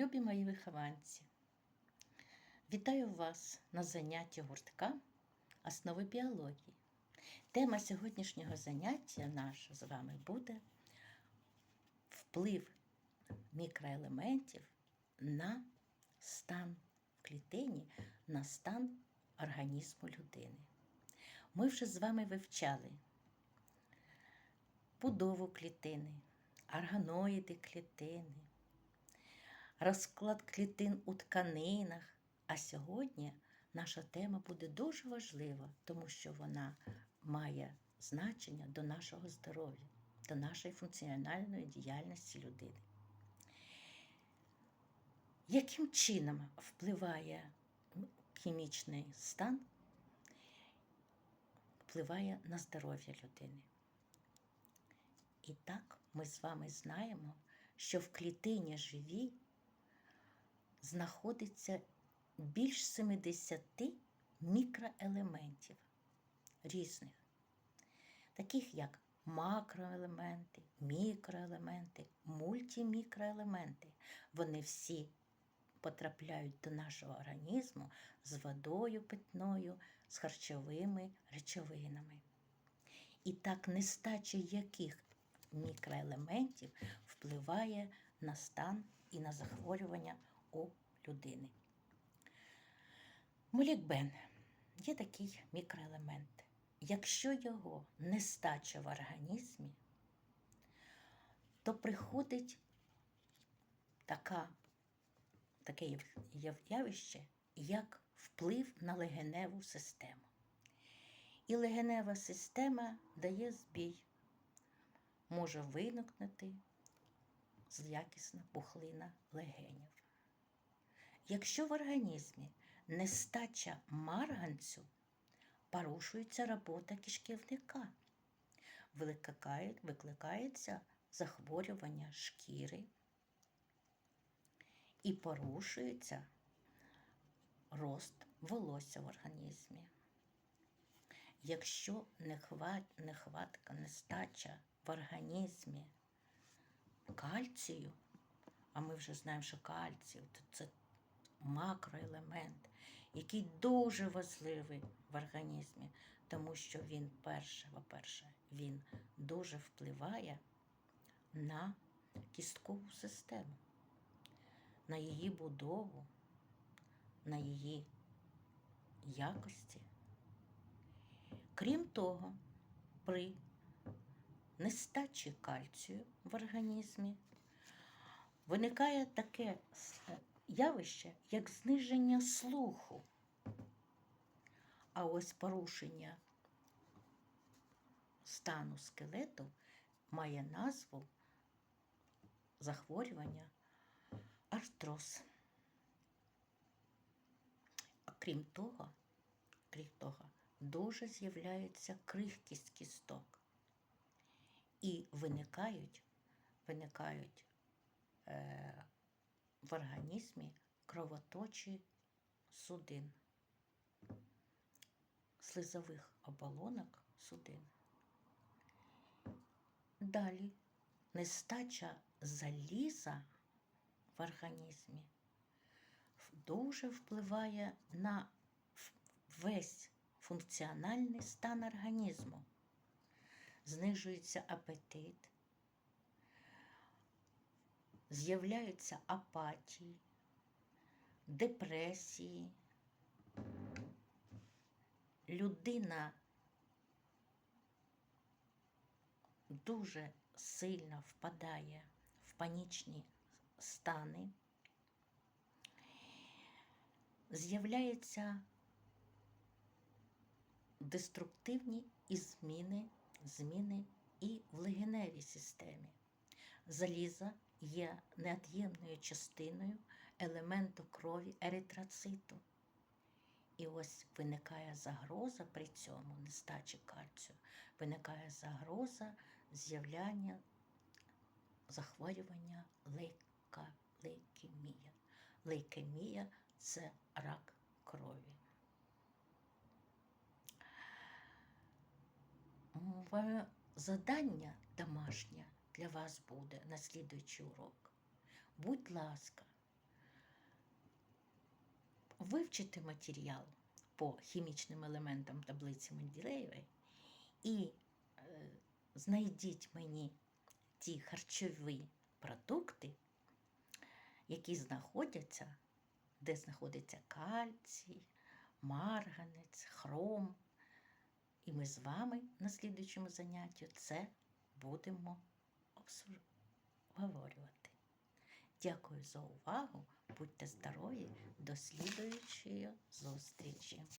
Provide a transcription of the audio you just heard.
Любі мої вихованці, вітаю вас на занятті гуртка основи біології. Тема сьогоднішнього заняття наша з вами буде вплив мікроелементів на стан в клітині, на стан організму людини. Ми вже з вами вивчали будову клітини, органоїди клітини, розклад клітин у тканинах. А сьогодні наша тема буде дуже важлива, тому що вона має значення до нашого здоров'я, до нашої функціональної діяльності людини. Яким чином впливає хімічний стан, впливає на здоров'я людини? І так ми з вами знаємо, що в клітині живій знаходиться більш 70 мікроелементів різних, таких як макроелементи, мікроелементи, мультимікроелементи. Вони всі потрапляють до нашого організму з водою питною, з харчовими речовинами. І так нестача яких мікроелементів впливає на стан і на захворювання у людини. Молікбен є такий мікроелемент. Якщо його нестача в організмі, то приходить така, таке явище, як вплив на легеневу систему. І легенева система дає збій, може виникнути злякісна пухлина легенів. Якщо в організмі нестача марганцю, порушується робота кишківника, викликається захворювання шкіри і порушується рост волосся в організмі. Якщо нехватка, нестача в організмі кальцію, а ми вже знаємо, що кальцій це макроелемент, який дуже важливий в організмі, тому що він, перше, по-перше, він дуже впливає на кісткову систему, на її будову, на її якості. Крім того, при нестачі кальцію в організмі виникає таке явище, як зниження слуху. А ось порушення стану скелету має назву захворювання артроз. А крім того, крім того, дуже з'являється крихкість кісток. І виникають, виникають в організмі кровоточі судин, слизових оболонок судин. Далі нестача заліза в організмі дуже впливає на весь функціональний стан організму. Знижується апетит, з'являються апатії, депресії. Людина дуже сильно впадає в панічні стани, з'являються деструктивні і зміни, зміни і в легеневій системі. Заліза є неот'ємною частиною елементу крові еритроциту. І ось виникає загроза при цьому нестачі кальцію, виникає загроза з'являння захворювання лейка, лейкемія. Лейкемія це рак крові. Задання домашнє для вас буде на слідуючий урок. Будь ласка, вивчити матеріал по хімічним елементам таблиці Менделєєвої і е, знайдіть мені ті харчові продукти, які знаходяться, де знаходиться кальцій, марганець, хром. І ми з вами на слідуючому занятті це будемо обговорювати. Дякую за увагу. Будьте здорові, до слідуючої зустрічі!